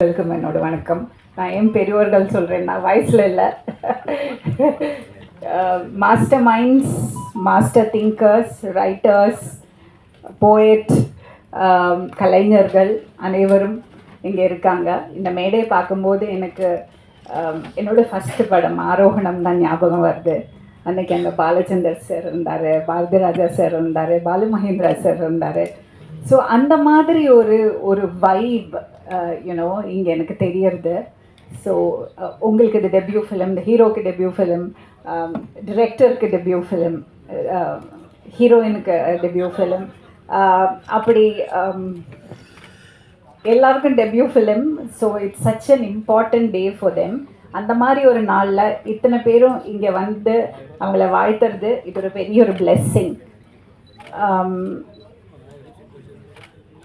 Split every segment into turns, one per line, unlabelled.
Welcome என்னோட வணக்கம். நான் என் பெரியவர்கள் சொல்கிறேன் நான் வயசில் இல்லை. Master minds master thinkers writers poet கலைஞர்கள் அனைவரும் இங்கே இருக்காங்க. இந்த மேடையை பார்க்கும்போது எனக்கு என்னோடய ஃபஸ்ட்டு படம் ஆரோகணம் தான் ஞாபகம் வருது. அன்னைக்கு அங்கே பாலச்சந்தர் சார் இருந்தார் பாரதிராஜா சார் இருந்தார் பாலுமகேந்திரா சார் இருந்தார். ஸோ அந்த மாதிரி ஒரு ஒரு வைப் Uh, யூனோ இங்கே எனக்கு தெரியறது. ஸோ உங்களுக்கு இது டெபியூ ஃபிலிம் இந்த ஹீரோக்கு டெபியூ ஃபிலிம் டிரெக்டருக்கு டெபியூ ஃபிலிம் ஹீரோயினுக்கு டெபியூ ஃபிலிம் அப்படி um, எல்லாருக்கும் debut film so it's such an important day for them அந்த மாதிரி ஒரு நாளில் இத்தனை பேரும் இங்கே வந்து அவங்கள வாழ்த்துறது இது ஒரு பெரிய ஒரு blessing um,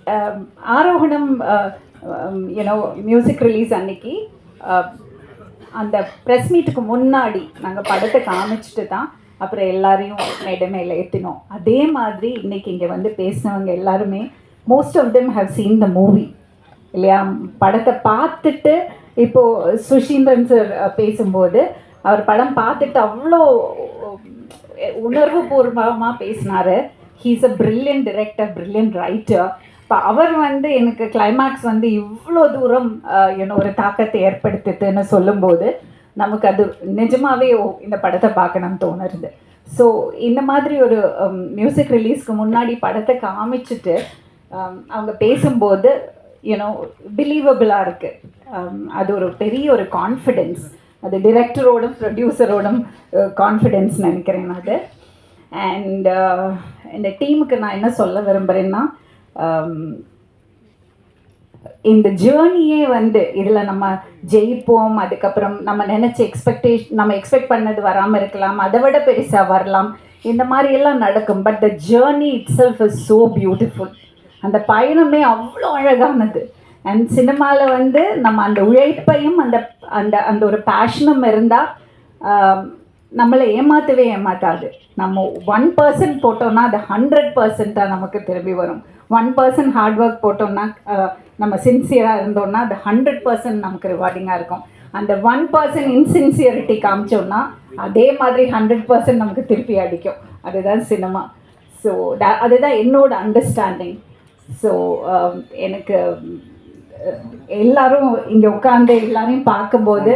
um, Aarohanam uh, you know music release அன்னைக்கு uh, அந்த ப்ரெஸ் மீட்டுக்கு முன்னாடி நாங்கள் படத்தை காமிச்சிட்டு தான் அப்புறம் எல்லாரையும் மேடை மேலே ஏற்றினோம் அதே மாதிரி இன்னைக்கு இங்கே வந்து பேசினவங்க எல்லாருமே most of them have seen the movie இல்லையா? படத்தை பார்த்துட்டு இப்போது சுஷீந்திரன் சார் uh, பேசும்போது அவர் படம் பார்த்துட்டு அவ்வளோ உணர்வு பூர்வமாக பேசினாரு. He's a brilliant director brilliant writer இப்போ அவர் வந்து எனக்கு கிளைமேக்ஸ் வந்து இவ்வளோ தூரம் என்ன ஒரு தாக்கத்தை ஏற்படுத்துதுன்னு சொல்லும்போது நமக்கு அது நிஜமாகவே ஓ இந்த படத்தை பார்க்கணும்னு தோணுறது. ஸோ இந்த மாதிரி ஒரு மியூசிக் ரிலீஸ்க்கு முன்னாடி படத்தை காமிச்சிட்டு அவங்க பேசும்போது யூனோ பிலீவபிளாக இருக்குது அது ஒரு பெரிய ஒரு கான்ஃபிடென்ஸ் அது டிரெக்டரோடும் ப்ரொடியூசரோடும் கான்ஃபிடென்ஸ் நினைக்கிறேன் நான் அது அண்ட் இந்த டீமுக்கு நான் என்ன சொல்ல விரும்புகிறேன்னா Um, இந்த ஜேர்னியே வந்து இதில் நம்ம ஜெயிப்போம் அதுக்கப்புறம் நம்ம நினச்ச எக்ஸ்பெக்டேஷன் நம்ம எக்ஸ்பெக்ட் பண்ணது வராமல் இருக்கலாம் அதை விட பெருசாக வரலாம் இந்த மாதிரியெல்லாம் நடக்கும். But the journey itself is so beautiful அந்த பயணமே அவ்வளோ அழகானது. அண்ட் சினிமாவில் வந்து நம்ம அந்த உழைப்பையும் அந்த அந்த அந்த ஒரு பேஷனும் இருந்தால் um, நம்மளை ஏமாற்றவே ஏமாற்றாது நம்ம ஒன் பர்சன்ட் போட்டோம்னா அது ஹண்ட்ரட் பர்சன்ட்டாக நமக்கு திரும்பி வரும். ஒன் பர்சன்ட் ஹார்ட் ஒர்க் போட்டோம்னா நம்ம சின்சியராக இருந்தோம்னா அது ஹண்ட்ரட் பர்சன்ட் நமக்கு ரிவார்டிங்காக இருக்கும். அந்த ஒன் பர்சன்ட் இன்சின்சியரிட்டி காமிச்சோம்னா அதே மாதிரி ஹண்ட்ரட் பர்சன்ட் நமக்கு திருப்பி அடிக்கும். அதுதான் சினிமா ஸோ அதுதான் என்னோட அண்டர்ஸ்டாண்டிங் ஸோ எனக்கு எல்லாரும் இங்கே உட்காந்து எல்லாரையும் பார்க்கும்போது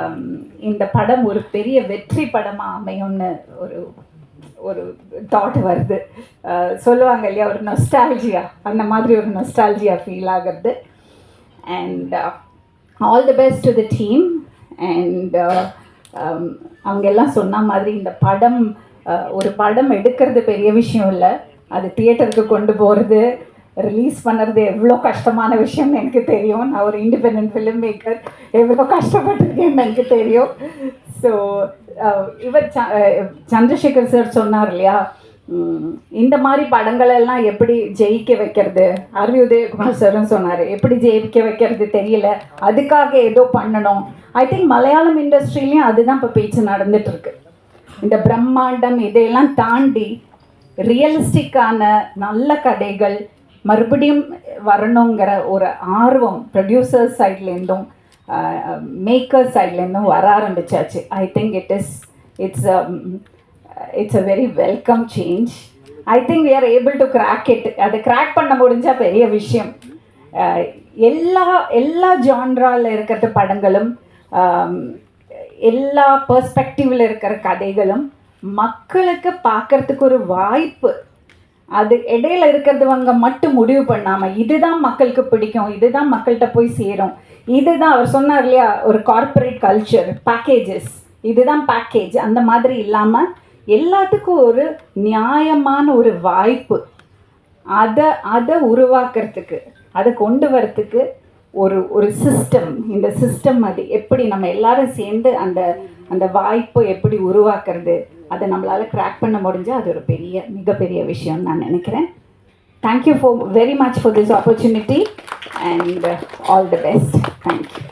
Um, இந்த படம் ஒரு பெரிய வெற்றி படமாக அமையும்னு ஒரு ஒரு தாட் வருது. Uh, சொல்லுவாங்க இல்லையா ஒரு நொஸ்டாலஜியா அந்த மாதிரி ஒரு நொஸ்டாலஜியா ஃபீல் ஆகிறது. And all the best to the team and அவங்க எல்லாம் சொன்ன மாதிரி இந்த படம் uh, ஒரு படம் எடுக்கிறது பெரிய விஷயம் இல்லை. அது தியேட்டருக்கு கொண்டு போகிறது ரிலீஸ் பண்ணுறது எவ்வளோ கஷ்டமான விஷயம்னு எனக்கு தெரியும். நான் ஒரு இண்டிபெண்ட் ஃபிலிம் மேக்கர் எவ்வளோ கஷ்டப்பட்டிருக்கேன்னு எனக்கு தெரியும். ஸோ இவர் ச சந்திரசேகர் சார் சொன்னார் இல்லையா? இந்த மாதிரி படங்கள் எல்லாம் எப்படி ஜெயிக்க வைக்கிறது? அருவி உதயகுமார் சார்னு சொன்னார். எப்படி ஜெயிக்க வைக்கிறது தெரியல. அதுக்காக ஏதோ பண்ணணும். ஐ திங்க் மலையாளம் இண்டஸ்ட்ரிலையும் அதுதான் இப்போ பேச்சு நடந்துட்டுருக்கு. இந்த பிரம்மாண்டம் இதையெல்லாம் தாண்டி ரியலிஸ்டிக்கான நல்ல கதைகள் மறுபடியும் வரணுங்கிற ஒரு ஆர்வம் ப்ரொடியூசர்ஸ் சைட்லேருந்தும் மேக்கர் சைட்லேருந்தும் வர ஆரம்பிச்சாச்சு. I think it is it's it's a very welcome change I think we are able to crack it அதை கிராக் பண்ண முடிஞ்சால் பெரிய விஷயம். எல்லா எல்லா ஜான்ராவில் இருக்கிற படங்களும் எல்லா பர்ஸ்பெக்டிவில் இருக்கிற கதைகளும் மக்களுக்கு பார்க்கறதுக்கு ஒரு வாய்ப்பு. அது இடையில இருக்கிறவங்க மட்டும் முடிவு பண்ணாமல் இதுதான் மக்களுக்கு பிடிக்கும் இதுதான் மக்கள்கிட்ட போய் சேரும். இதுதான் அவர் சொன்னார் இல்லையா ஒரு கார்ப்பரேட் கல்ச்சர் பேக்கேஜஸ் இதுதான் பேக்கேஜ் அந்த மாதிரி இல்லாமல் எல்லாத்துக்கும் ஒரு நியாயமான ஒரு வாய்ப்பு. அதை அதை உருவாக்குறதுக்கு அதை கொண்டு வரத்துக்கு ஒரு ஒரு சிஸ்டம் இந்த சிஸ்டம் அது எப்படி நம்ம எல்லாரும் சேர்ந்து அந்த அந்த வாய்ப்பை எப்படி உருவாக்குறது அதை நம்மளால் க்ராக் பண்ண முடிஞ்சால் அது ஒரு பெரிய மிகப்பெரிய விஷயம்னு நான் நினைக்கிறேன். Thank you for very much for this opportunity and all the best thank you